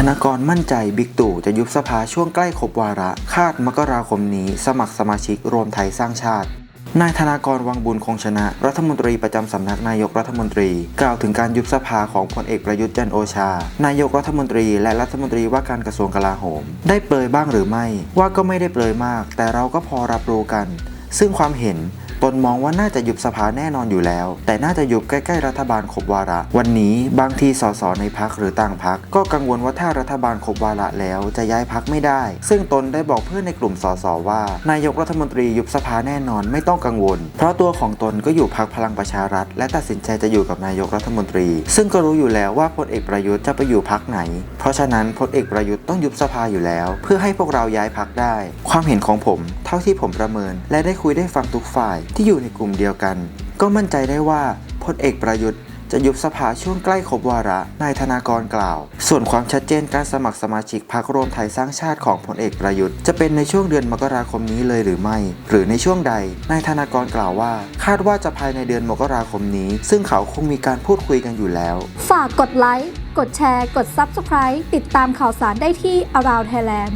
ธนากรมั่นใจบิ๊กตู่จะยุบสภาช่วงใกล้ครบวาระ คาดมกราคมนี้สมัครสมาชิกรวมไทยสร้างชาติ นายธนากรวังบุญคงชนะ รัฐมนตรีประจำสำนักนายกรัฐมนตรี กล่าวถึงการยุบสภาของพลเอกประยุทธ์จันโอชา นายกรัฐมนตรีและรัฐมนตรีว่าการกระทรวงกลาโหม ได้เปรยบ้างหรือไม่ ว่าก็ไม่ได้เปรยมาก แต่เราก็พอรับรู้กัน ซึ่งความเห็น ตนมองว่าน่าจะยุบสภาแน่นอนอยู่แล้ว แต่น่าจะยุบใกล้ๆรัฐบาลครบวาระ วันนี้บางทีสสในพักหรือต่างพักก็กังวลว่าถ้ารัฐบาลครบวาระแล้วจะย้ายพักไม่ได้ ซึ่งตนได้บอกเพื่อนในกลุ่มสสว่า นายกรัฐมนตรียุบสภาแน่นอนไม่ต้องกังวล เพราะตัวของตนก็อยู่พักพลังประชารัฐ และตัดสินใจจะอยู่กับนายกรัฐมนตรี ซึ่งก็รู้อยู่แล้วว่าพลเอกประยุทธ์จะไปอยู่พักไหน เพราะฉะนั้นพลเอกประยุทธ์ต้องยุบสภาอยู่แล้ว เพื่อให้พวกเราย้ายพักได้ ความเห็นของผมเท่าที่ผมประเมิน และได้คุยได้ฟังทุกฝ่ายที่อยู่ในกลุ่มเดียวกัน ก็มั่นใจได้ว่าพลเอกประยุทธ์จะยุบสภาช่วงใกล้ครบวาระ นายธนากรกล่าว ส่วนความชัดเจนการสมัครสมาชิกพรรครวมไทยสร้างชาติของพลเอกประยุทธ์ จะเป็นในช่วงเดือนมกราคมนี้เลยหรือไม่ หรือในช่วงใด นายธนากรกล่าวว่า คาดว่าจะภายในเดือนมกราคมนี้ ซึ่งเขาคงมีการพูดคุยกันอยู่แล้ว ฝากกดไลค์ กดแชร์ กด Subscribe ติดตามข่าวสารได้ที่ Around Thailand